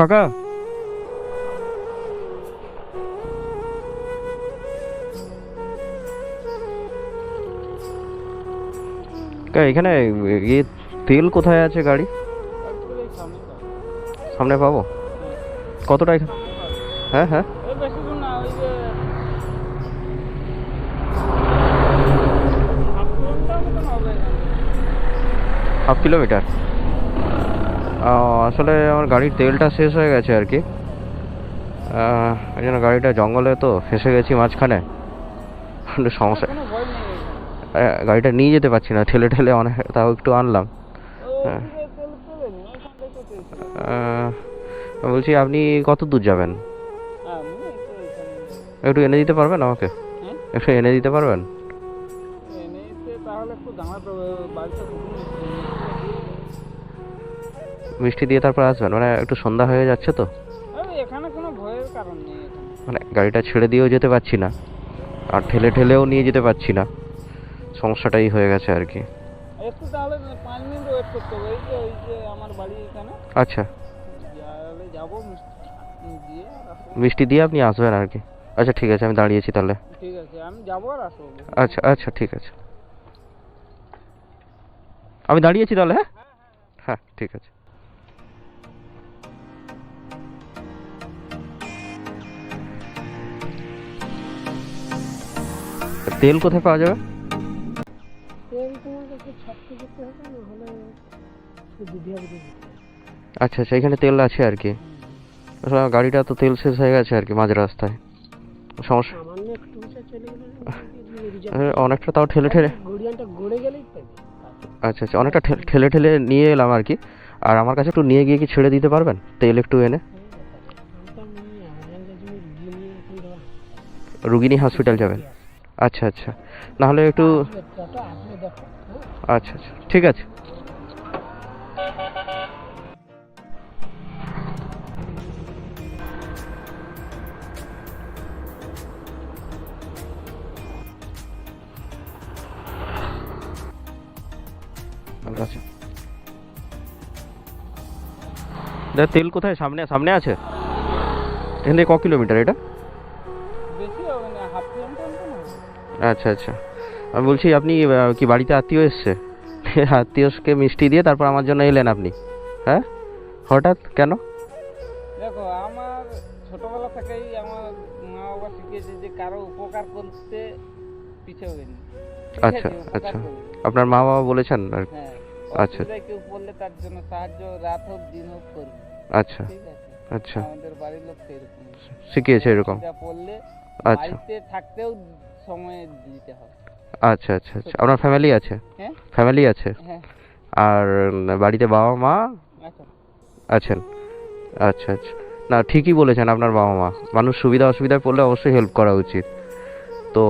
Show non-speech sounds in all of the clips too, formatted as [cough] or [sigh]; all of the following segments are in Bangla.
কাকা। এখানে ইয়ে তেল কোথায় আছে গাড়ি? সামনে পাবো? কতটা হ্যাঁ হ্যাঁ। Half kilometre. আসলে আমার গাড়ির তেলটা শেষ হয়ে গেছে আর কি। এই জন্য গাড়িটা জঙ্গলে তো ফেসে গেছি মাঝখানে। একটু সমস্যা গাড়িটা নিয়ে যেতে পারছি না ঠেলে ঠেলে অনেক তাও একটু আনলাম। হ্যাঁ। বলছি আপনি কত দূর যাবেন? একটু এনে দিতে পারবেন আমাকে? হ্যাঁ? একটু এনে দিতে পারবেন? তাহলে একটু মিষ্টি দিয়ে তারপর আসবেন? মানে একটু সন্ধ্যা হয়ে যাচ্ছে তো। এখানে কোনো ভয়ের কারণ নেই মানে গাড়িটা ছেড়ে দিয়েও যেতে পারছি না। আর ঠেলে ঠেলেও নিয়ে যেতে পারছি না। সমস্যাটাই হয়ে গেছে আর কি। একটু তাহলে পাঁচ মিনিট ওয়েট করতে হবে। এই যে ওই যে আমার বাড়ি এখানে। আচ্ছা। যাব মিষ্টি দিয়ে মিষ্টি দিয়ে আপনি আসবেন আর কি। আচ্ছা ঠিক আছে আমি দাঁড়িয়েছি তাহলে। ঠিক আছে আমি যাব আর আসব। আচ্ছা আচ্ছা ঠিক আছে। আমি দাঁড়িয়েছি তাহলে হ্যাঁ। হ্যাঁ ঠিক আছে। তেল কোথায় পাওয়া যাবে? তেল তোমার কাছে ছাড়তে যেতে হবে না হলে আচ্ছা আচ্ছা এখানে তেল আছে আর কি। গাড়িটা তো তেল শেষ হয়ে গেছে আর কি মাঝ রাস্তায়। সমস্যা? অনেকটা তাও ঠেলে ঠেলে আচ্ছা আচ্ছা অনেকটা ঠেল- ঠেলে ঠেলে নিয়ে এলাম আর কি। আর আমার কাছে একটু নিয়ে গিয়ে কি ছেড়ে দিতে পারবেন? তেল একটু এনে। রুগিনী হসপিটাল যাবেন। আচ্ছা আচ্ছা। নাহলে একটু আচ্ছা আচ্ছা। ঠিক আছে। তেল কোথায়? সামনে সামনে আছে? এখান ক কিলোমিটার এটা? আচ্ছা আচ্ছা। আমি বলছি আপনি কি বাড়িতে আত্মীয় এসছে? [laughs] আত্মীয়কে মিষ্টি দিয়ে তারপর আমার জন্য এলেন আপনি। হ্যাঁ? হঠাৎ কেন? দেখো আমার ছোটবেলা থেকেই আমার মা বাবা শিখিয়েছে যে কারও উপকার করতে পিছিয়ে হয়নি আচ্ছা, আচ্ছা। আপনার মা বাবা বলেছেন আর হ্যাঁ আচ্ছা। কেউ পড়লে তার জন্য সাহায্য রাত হোক দিন হোক করবে আচ্ছা আচ্ছা। আমাদের বাড়ির লোক সেরকম শিখিয়েছে এরকম। পড়লে আচ্ছা। থাকতেও সময় দিতে হয়। আচ্ছা আচ্ছা আচ্ছা। আপনার ফ্যামিলি আছে? হ্যাঁ। ফ্যামিলি আছে? হ্যাঁ। আর বাড়িতে বাবা মা? আছেন। আচ্ছা আচ্ছা। না ঠিকই বলেছেন আপনার বাবা মা। মানুষ সুবিধা অসুবিধায় পড়লে অবশ্যই হেল্প করা উচিত। তো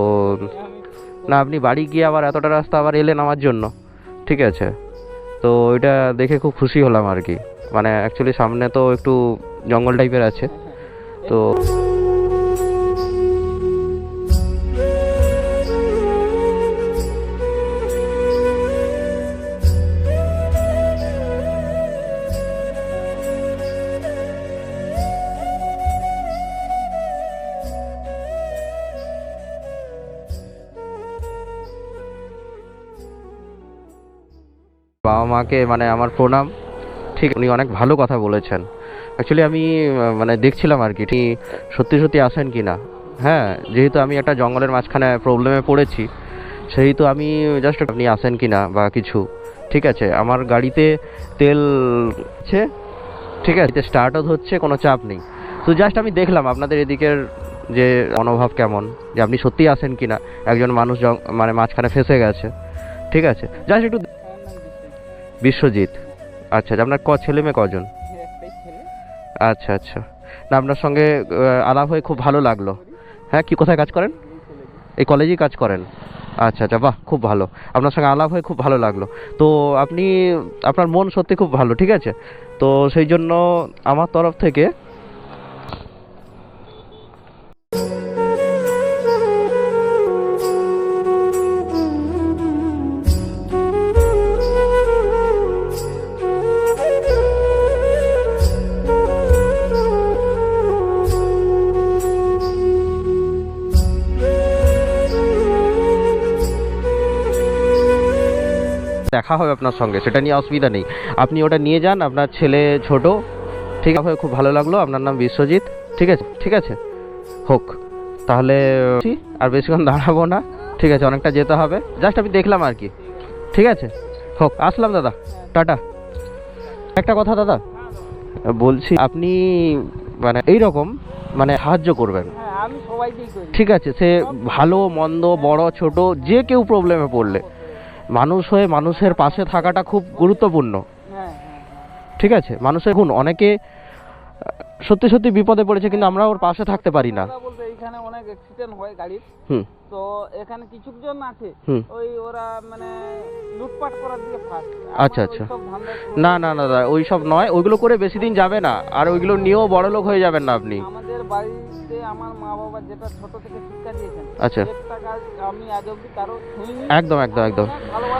না আপনি বাড়ি গিয়ে আবার এতটা রাস্তা আবার এলেন আমার জন্য। ঠিক আছে? তো ওইটা দেখে খুব খুশি হলাম আর কি। মানে অ্যাকচুয়ালি সামনে তো একটু জঙ্গল টাইপের আছে। তো বাবা মাকে মানে আমার প্রণাম। ঠিক, উনি অনেক ভালো কথা বলেছেন। অ্যাকচুয়ালি আমি মানে দেখছিলাম আর কি সত্যি সত্যি আসেন কি না হ্যাঁ যেহেতু আমি একটা জঙ্গলের মাঝখানে প্রবলেমে পড়েছি, সেহেতু আমি জাস্ট আপনি আসেন কি না বা কিছু, ঠিক আছে? আমার গাড়িতে তেল আছে, ঠিক আছে? স্টার্টও হচ্ছে, কোনো চাপ নেই। তো জাস্ট আমি দেখলাম আপনাদের এদিকের যে মনোভাব কেমন, যে আপনি সত্যিই আসেন কি না একজন মানুষ মানে মাঝখানে ফেসে গেছে, ঠিক আছে? জাস্ট একটু বিশ্বজিৎ। আচ্ছা আচ্ছা, আপনার ক ছেলে মেয়ে কজন? আচ্ছা আচ্ছা। না আপনার সঙ্গে আলাপ হয়ে খুব ভালো লাগল। হ্যাঁ কি কোথায় কাজ করেন? এই কলেজেই কাজ করেন। আচ্ছা আচ্ছা বাহ খুব ভালো। আপনার সঙ্গে আলাপ হয়ে খুব ভালো লাগল। তো আপনি আপনার মন সত্যি খুব ভালো ঠিক আছে? তো সেই জন্য আমার তরফ থেকে দেখা হবে আপনার সঙ্গে সেটা নিয়ে অসুবিধা নেই। আপনি ওটা নিয়ে যান আপনার ছেলে ছোট ঠিক আছে খুব ভালো লাগল আপনার নাম বিশ্বজিৎ ঠিক আছে ঠিক আছে হোক তাহলে আর বেশিক্ষণ দাঁড়াবো না ঠিক আছে অনেকটা যেতে হবে জাস্ট আমি দেখলাম আর কি ঠিক আছে হোক আসলাম দাদা টাটা। একটা কথা দাদা বলছি আপনি মানে এই রকম মানে সাহায্য করবেন। হ্যাঁ ঠিক আছে সে ভালো মন্দ বড় ছোট যে কেউ প্রবলেমে পড়লে মানুষ হয়ে মানুষের পাশে থাকাটা খুব গুরুত্বপূর্ণ। হ্যাঁ হ্যাঁ ঠিক আছে? মানুষের গুণ অনেকে সত্যি সত্যি বিপদে পড়েছে কিন্তু আমরা ওর পাশে থাকতে পারি না। বলতে এখানে অনেক অ্যাক্সিডেন্ট হয় গাড়ির। হুম। তো এখানে কিছুজন আছে। ওই ওরা মানে লুটপাট করার দিকে ফার্স্ট আচ্ছা, আচ্ছা। না। না না দাদা ওই সব নয়। ওইগুলো করে বেশি দিন যাবে না। আর ওইগুলো নিয়েও বড় লোক হয়ে যাবেন না আপনি। আমাদের বাড়িতে আমার মা বাবা যেটা ছোট থেকে শিক্ষা দিয়েছেন আচ্ছা। আমি আজ অব্দি কারও একদম একদম একদম।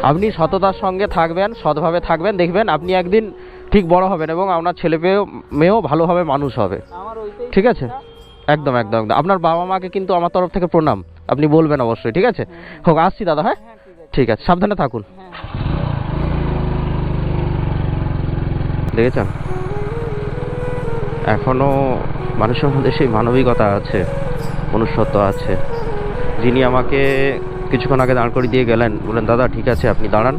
আপনি সততার সঙ্গে থাকবেন সৎভাবে থাকবেন দেখবেন আপনি একদিন ঠিক বড় হবেন এবং আপনার ছেলে মেয়েও মেয়েও ভালোভাবে মানুষ হবে। ঠিক আছে? একদম একদম একদম। আপনার বাবা মাকে কিন্তু আমার তরফ থেকে প্রণাম। আপনি বলবেন অবশ্যই ঠিক আছে? হোক আসছি দাদা হ্যাঁ? হ্যাঁ ঠিক আছে সাবধানে থাকুন। হ্যাঁ। দেখেছেন? এখনও মানুষের মধ্যে সেই মানবিকতা আছে, মনুষ্যত্ব আছে। যিনি আমাকে কিছুক্ষণ আগে দাঁড় করে দিয়ে গেলেন, বললেন, দাদা, ঠিক আছে, আপনি দাঁড়ান,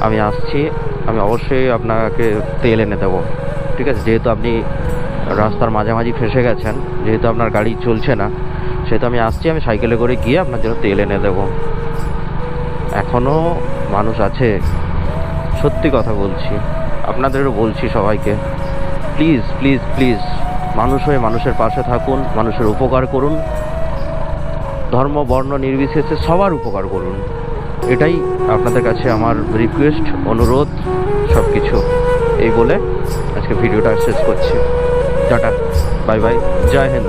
আমি আসছি, আমি অবশ্যই আপনাকে তেল এনে দেবো। ঠিক আছে, যেহেতু আপনি রাস্তার মাঝামাঝি ফেসে গেছেন, যেহেতু আপনার গাড়ি চলছে না, সেহেতু আমি আসছি, আমি সাইকেলে করে গিয়ে আপনার জন্য তেল এনে দেবো। এখনও মানুষ আছে, সত্যি কথা বলছি, আপনাদেরও বলছি সবাইকে। প্লিজ প্লিজ প্লিজ, মানুষ হয়ে মানুষের পাশে থাকুন, মানুষের উপকার করুন। ধর্ম, বর্ণ, নির্বিশেষে সবার উপকার করুন। এটাই আপনাদের কাছে আমার রিকোয়েস্ট অনুরোধ সব কিছু এই বলে আজকে ভিডিওটা শেষ করছি। টাটা, বাই বাই, জয় হিন্দ।